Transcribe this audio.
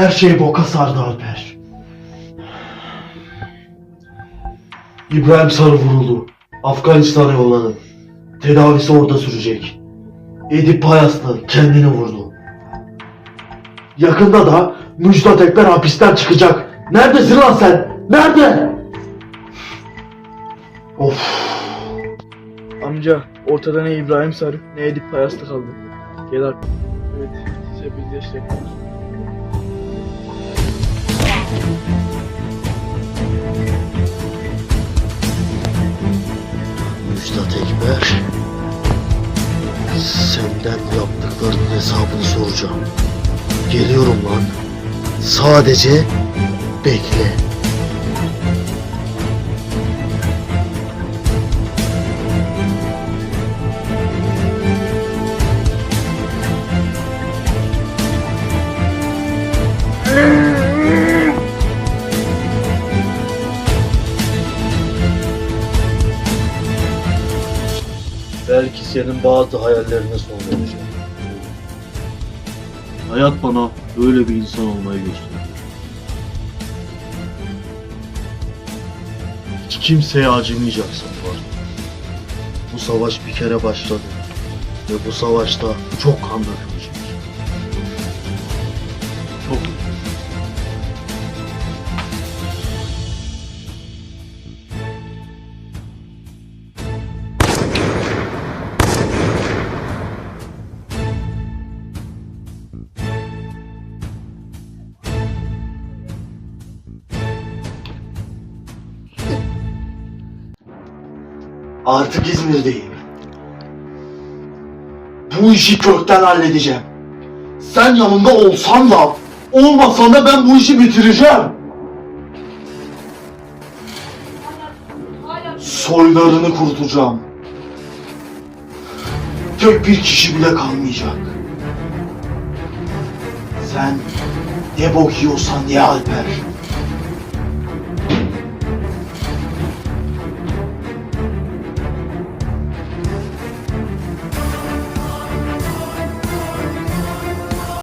Her şey boka sardı Alper. İbrahim Sarı vuruldu. Afganistan'a yolladı. Tedavisi orada sürecek. Edip Payaslı kendini vurdu. Yakında da Müjdat Ekber hapisten çıkacak. Neredesin lan sen? Nerede? Of. Amca ortada ne İbrahim Sarı ne Edip Payaslı kaldı. Gel artık. Evet size bir destek var. Müjdat Ekber. Senden yaptıklarının hesabını soracağım. Geliyorum lan. Sadece bekle. Belki senin bazı hayallerine son vereceğim. Hayat bana böyle bir insan olmayı gösterdi. Hiç kimseye acımayacaksın var. Bu savaş bir kere başladı. Ve bu savaşta çok kan dökülecek. Artık İzmir'deyim. Bu işi kökten halledeceğim. Sen yanında olsan da olmasan da ben bu işi bitireceğim. Soylarını kurutacağım. Tek bir kişi bile kalmayacak. Sen ne bok yiyorsan ye Alper.